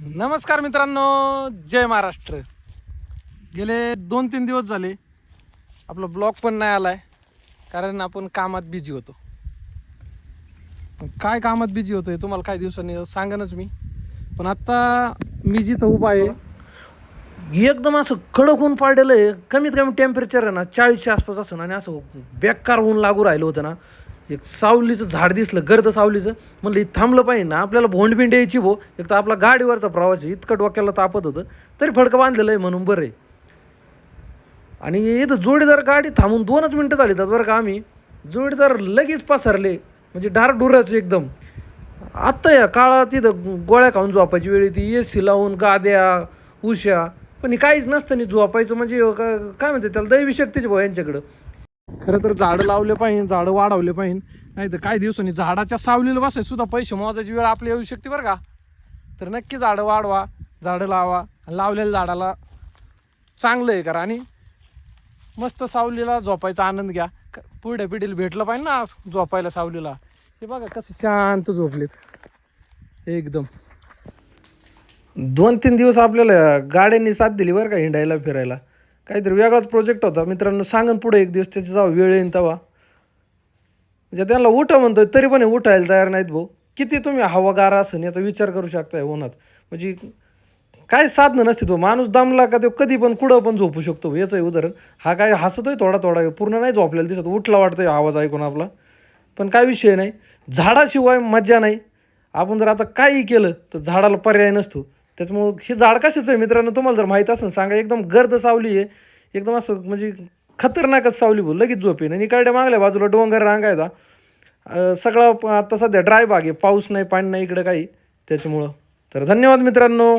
नमस्कार मित्रांनो जय महाराष्ट्र. गेले दोन तीन दिवस झाले आपला ब्लॉग पण नाही आलाय कारण आपण कामात बिझी होतो. काय कामात बिझी होतोय तुम्हाला काही दिवसांनी सांगनच मी. पण आत्ता मी जिथं उभा आहे एकदम असं कडक ऊन पाडलेलं आहे. कमीत कमी टेम्परेचर आहे ना चाळीसच्या आसपास असून आणि असं बेकार ऊन लागू राहिलं होतं ना एक सावलीचं झाड दिसलं गर्द सावलीचं. म्हणलं इथं थांबलं पाहिजे ना आपल्याला भोंडबिंड यायची भो. एक तर आपला गाडीवरचा प्रवास आहे इतकं डोक्याला तापत होतं. तरी फडकं बांधलेलं आहे म्हणून बरं आहे. आणि इथं जोडीदार गाडी थांबून दोनच मिनटं झाली त्यात बरं का आम्ही. जोडीदार लगेच पसरले म्हणजे डारडुराचे एकदम. आत्ता या काळात तिथं गोळ्या खाऊन झोपायची वेळ ती ए सी लावून गाद्या उशा. पण हे काहीच नसतं नाही झोपायचं म्हणजे का- काय म्हणते त्याला दैवी शक्तीचे भाऊ यांच्याकडं. खरं तर झाडं लावले पाहिजे झाडं वाढवले पाहिजे. नाही तर काही दिवसांनी झाडाच्या सावलीला बसायचं सुद्धा पैसे मोजायची वेळ आपली येऊ शकते बरं का. तर नक्की झाडं वाढवा झाडं लावा. लावलेल्या झाडाला चांगलं आहे करा आणि मस्त सावलीला झोपायचा आनंद घ्या. क- पिढीला भेटलं पाहिजे ना झोपायला सावलीला. हे बघा कसं शांत झोपलेत. एकदम. दोन तीन दिवस आपल्याला गाड्यांनी साथ दिली बरं का हिंडायला फिरायला. काहीतरी वेगळाच प्रोजेक्ट होता. मित्रांनो सांगन पुढे एक दिवस त्याची जाऊ वेळ येईन तेव्हा. म्हणजे त्यांना उठा म्हणतोय तरी पण हे उठायला तयार नाहीत भाऊ. किती तुम्ही हवागार असन याचा विचार करू शकताय उन्हात. म्हणजे काय साधनं नसते तो माणूस दमला का तो कधी पण कुठं पण झोपू शकतो याचं आहे उदाहरण. हा काय हसतोय थोडा थोडा पूर्ण नाही झोपलेला दिसत. उठला वाटतोय आवाज ऐकून आपला. पण काय विषय नाही. झाडाशिवाय मज्जा नाही. आपण जर आता काही केलं तर झाडाला पर्याय नसतो. त्याच्यामुळं हे झाड कशाचं आहे मित्रांनो? तुम्हाला जर माहीत असेल सांगा. एकदम गर्द सावली आहे. एकदम असं म्हणजे खतरनाकच सावली बोल लगेच झोपेन आणि इकडे मागल्या बाजूला डोंगर रांगायचा सगळा सगळं आता सध्या ड्राय बाग आहे. पाऊस नाही पाणी नाही इकडं काही. त्याच्यामुळं. तर धन्यवाद मित्रांनो.